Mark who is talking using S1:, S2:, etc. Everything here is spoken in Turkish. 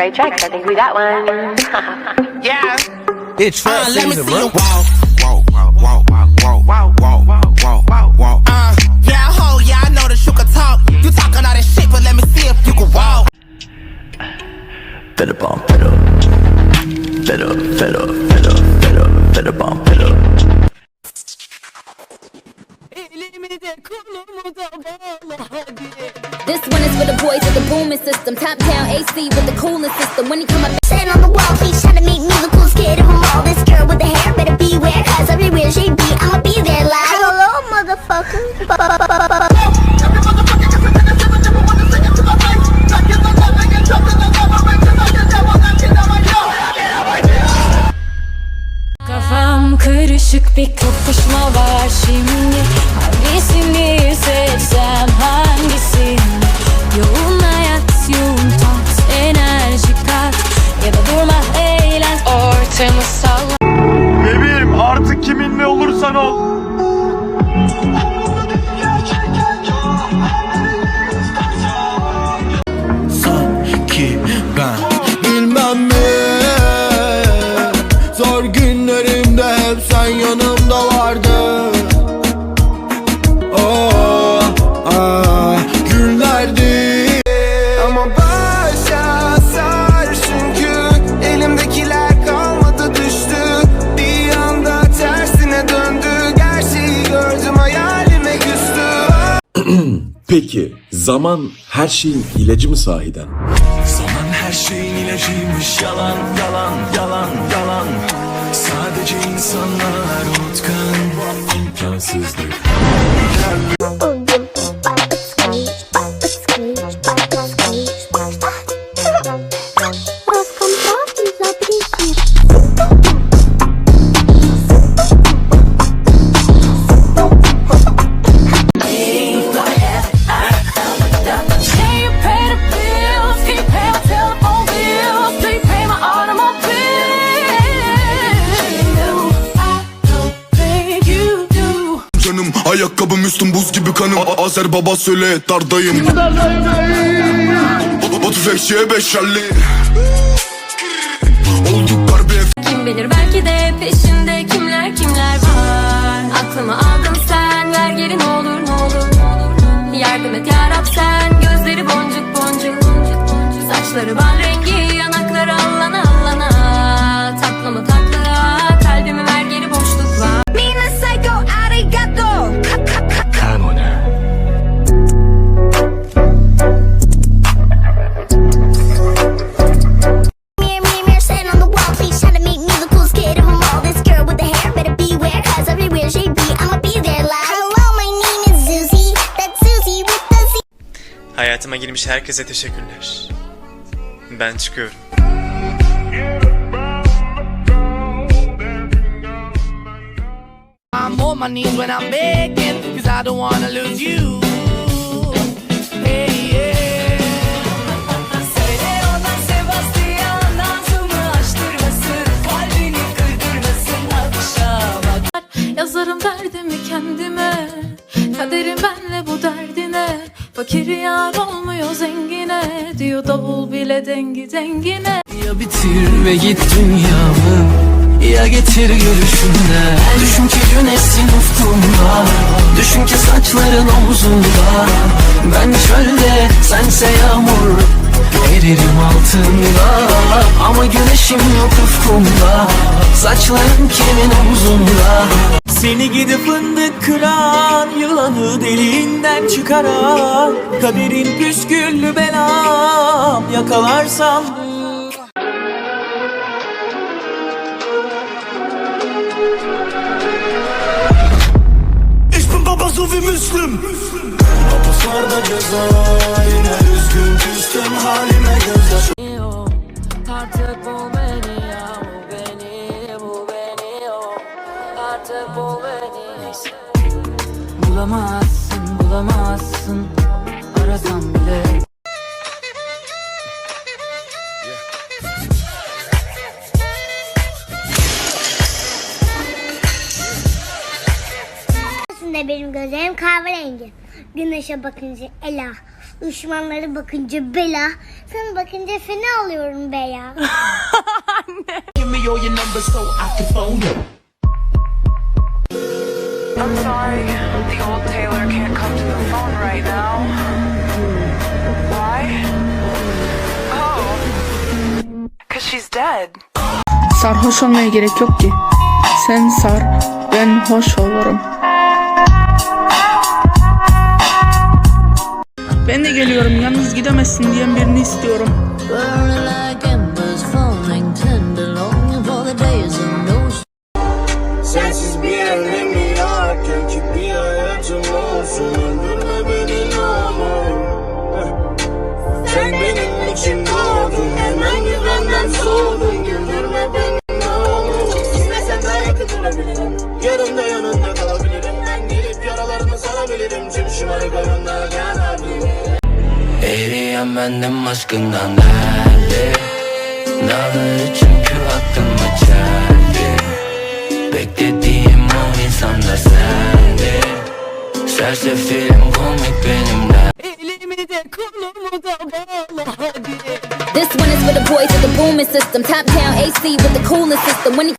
S1: Trey Tracks, I think we got one.
S2: Yeah.
S3: It's
S2: Uh, let me see you walk. Walk, walk, walk, walk, walk, walk, walk, walk, walk, walk. Uh, yeah, ho, yeah, I know that you can talk. You talking all that shit, but let me see if you can walk.
S4: Better bump it up. Better, better, better, better,
S5: Top down AC with the cooling system. When he come up,
S6: Sitting on the wall, please try to make me the coolest kid of them all. This girl with the hair better beware, cause everywhere she be, I'ma be there like Hello, motherfucker.
S7: Kafam karışık bir kapışma var şimdi
S2: no.
S8: Peki zaman her şeyin ilacı mı sahiden?
S4: Zaman her şeyin ilacıymış. Yalan yalan yalan yalan. Sadece insanlar unutkan imkansızdır
S3: ayakkabım üstüm buz gibi kanım. A- Azer baba söyle dardayım. O tüfekçiye beşerli Olduk harbi
S7: Kim bilir belki de peşinde kimler kimler var. Aklımı aldın sen ver geri ne olur ne olur Yardım et yarab sen
S9: Hayatıma girmiş herkese teşekkürler. Ben çıkıyorum.
S2: I'm on my knees when I'm begging Cause I don't wanna lose you Hey, yeah
S7: Diyor davul bile dengi dengine.
S4: Ya bitir ve git dünyamı Ya getir gülüşümle Düşün ki güneşsin ufkumda Düşün ki saçların omzumda Ben çölde sense yağmur Eririm altında. Ama güneşim yok ufkumda. Saçların kimin omzunda Seni gidi fındık kıran Yılanı deliğinden çıkaran Kaderin püsküllü belam Yakalarsam
S3: wie Müslüm. Hapuslarda ceza Yine üzgün küstüm halime gözyaşı
S7: Artık bul beni ya bu beni bu beni o. Artık bul beni. Bulamazsın bulamazsın. Arasam bile
S6: Aslında benim gözlerim kahverengi. Güneşe bakınca ela.
S10: Düşmanları bakınca bela, sana bakınca fena oluyorum be ya.
S1: I'm sorry, the old Taylor can't come to the phone right now. Why? Oh, cause she's dead.
S11: Sarhoş olmaya gerek yok ki. Sen sar, ben hoş olurum. Ben de geliyorum, yalnız gidemezsin diyen birini istiyorum.
S12: Burning like embers, falling tender, longing for the days of no
S3: Sensiz bir önemi yokken ki bir hayatım olsun. Öldürme beni ne olur Sen benim için doğdun. Hemen güvenden soğudun. Güldürme beni ne olur. İstesen daha yakın durabilirim Yarında yanında
S5: Bendim aşkından derdi Dağları çünkü aklıma çeldi Beklediğim o insan da sendin Sersefilim komik benimden
S13: This one is for the boys with the booming system. Top down AC with the coolest system. When he